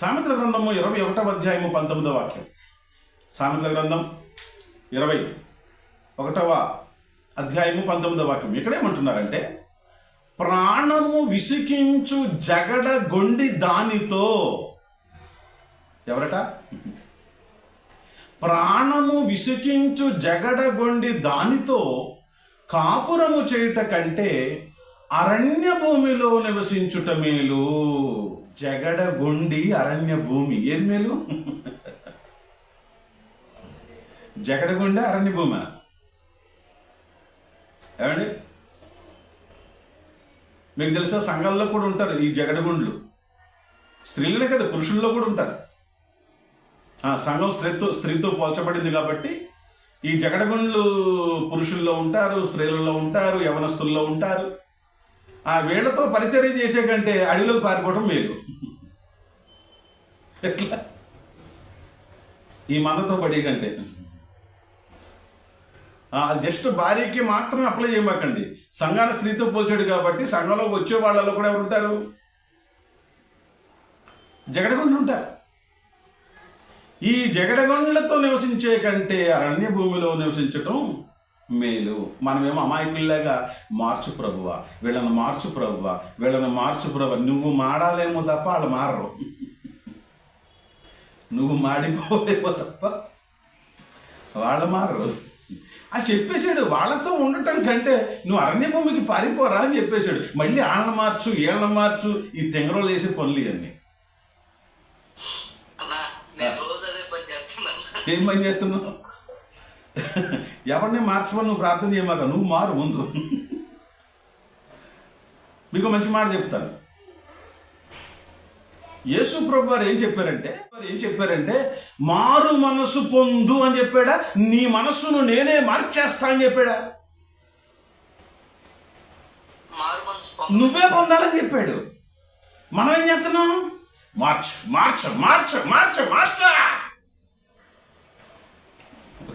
సామెతల గ్రంథము ఇరవై ఒకటవ అధ్యాయము పంతొమ్మిదవ వాక్యం. సామెతల గ్రంథం ఇరవై ఒకటవ అధ్యాయము పంతొమ్మిదవ వాక్యం. ఇక్కడేమంటున్నారంటే ప్రాణము విసికించు జగడ గొండి దానితో ఎవరట? ప్రాణము విసికించు జగడగొండి దానితో కాపురము చేయుట కంటే అరణ్య భూమిలో నివసించుట మేలు. జగడగొండి అరణ్య భూమి ఏది మేలు? జగడగొండి అరణ్య భూమి ఏమండి? మీకు తెలుసా సంఘాల్లో కూడా ఉంటారు ఈ జగడగుండ్లు. స్త్రీలనే కదా పురుషుల్లో కూడా ఉంటారు. ఆ, సంఘం స్త్రీతో స్త్రీతో పోల్చబడింది కాబట్టి ఈ జగడగుండ్లు పురుషుల్లో ఉంటారు స్త్రీలలో ఉంటారు యవనస్తుల్లో ఉంటారు. ఆ వీళ్ళతో పరిచర్య చేసే కంటే అడవిలోకి పారిపోవడం మేలు. ఎట్లా? ఈ మందతో పడి కంటే. అది జస్ట్ భార్యకి మాత్రం అప్లై చేయమాకండి. సంఘాన్ని స్త్రీతో పోల్చాడు కాబట్టి సంఘంలోకి వచ్చే వాళ్ళలో కూడా ఎవరు ఉంటారు? జగడగుండ్లు ఉంటారు. ఈ జగడగొండ్లతో నివసించే కంటే అరణ్య భూమిలో నివసించటం మేలు. మనమేమో అమాయకుల్లాగా మార్చు ప్రభువా వీళ్ళని మార్చు ప్రభువా వీళ్ళని మార్చు ప్రభు నువ్వు మాడాలేమో తప్ప వాళ్ళు మారరు. నువ్వు మాడిపోలేమో తప్ప వాళ్ళు మారరు. అది చెప్పేశాడు వాళ్ళతో ఉండటం కంటే నువ్వు అరణ్య భూమికి పారిపోరా అని చెప్పేశాడు. మళ్ళీ ఆళ్ళని మార్చు ఈళ్ళని మార్చు ఈ తెంగరోలు వేసే పనులు ఇవన్నీ. అన్నా ఏం పని చేస్తున్నావు? ఎవరిని మార్చమని నువ్వు ప్రార్థన చేయమాక? నువ్వు మారు ముందు. మీకు మంచి మాట చెప్తాను. యేసు ప్రభు వారు ఏం చెప్పారంటే వారు ఏం చెప్పారంటే మారు మనసు పొందు అని చెప్పాడా? నీ మనస్సును నేనే మార్చేస్తా అని చెప్పాడా? నువ్వే పొందాలని చెప్పాడు. మనం ఏం చేస్తున్నాం? మార్చు మార్చు మార్చు మార్చు మార్చా.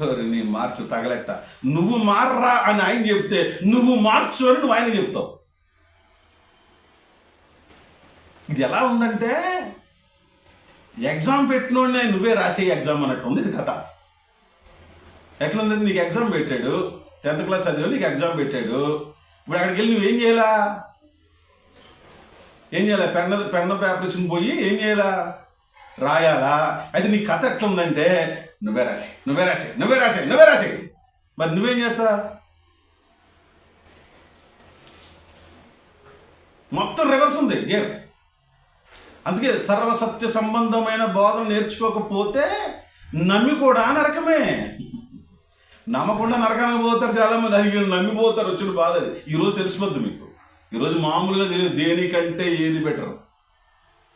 నీ మార్చు తగలెట్ట. నువ్వు మార్రా అని ఆయన చెప్తే నువ్వు మార్చు అని నువ్వు ఆయన చెప్తావు. ఇది ఎలా ఉందంటే ఎగ్జామ్ పెట్టినోడినే నువ్వే రాసే ఎగ్జామ్ అన్నట్టు ఉంది ఇది కథ. ఎట్లుంది? నీకు ఎగ్జామ్ పెట్టాడు. టెన్త్ క్లాస్ చదివా నీకు ఎగ్జామ్ పెట్టాడు. ఇప్పుడు అక్కడికి వెళ్ళి నువ్వేం చేయాలా? ఏం చేయాలి? పెన్న పెన్న పేపర్ ఇచ్చుకుని పోయి ఏం చేయాలా? రాయాలా? అయితే నీ కథ ఎట్లుందంటే నువ్వే రాసి నువ్వే రాసి నువ్వే రాసి నువ్వే రాసి. మరి నువ్వేం చేస్తా? మొత్తం రివర్స్ ఉంది గేర్ అందుకే సర్వసత్య సంబంధమైన బోధన నేర్చుకోకపోతే నమ్మి కూడా నరకమే. నమ్మకుండా నరకానికి పోతారు చాలామంది అది నమ్మిపోతారు వచ్చిన బాధ అది. ఈరోజు తెలిసిపోద్ది మీకు. ఈరోజు మామూలుగా తెలియదు దేనికంటే ఏది బెటర్.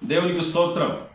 దేవునికి స్తోత్రం.